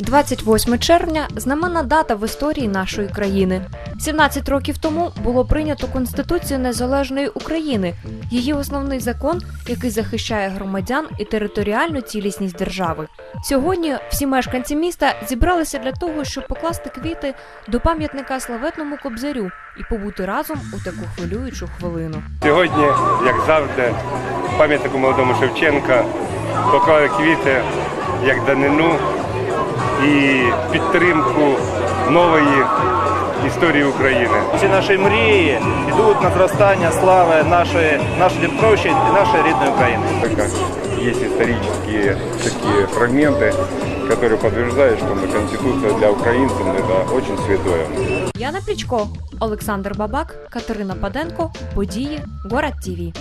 28 червня знаменна дата в історії нашої країни. 17 років тому було прийнято Конституцію Незалежної України, її основний закон, який захищає громадян і територіальну цілісність держави. Сьогодні всі мешканці міста зібралися для того, щоб покласти квіти до пам'ятника славетному кобзарю і побути разом у таку хвилюючу хвилину. Сьогодні, як завжди, пам'ятнику молодому Шевченка поклали квіти як данину і підтримку нової історії України. Всі наші мрії йдуть на зростання слави нашої, нашої Дніпровщини і нашої рідної України. Так как есть исторические такие фрагменты, которые подтверждают, что Конституция для украинцев это очень святое. Яна Плічко, Олександр Бабак, Катерина Паденко. Події. Город ТІВІ.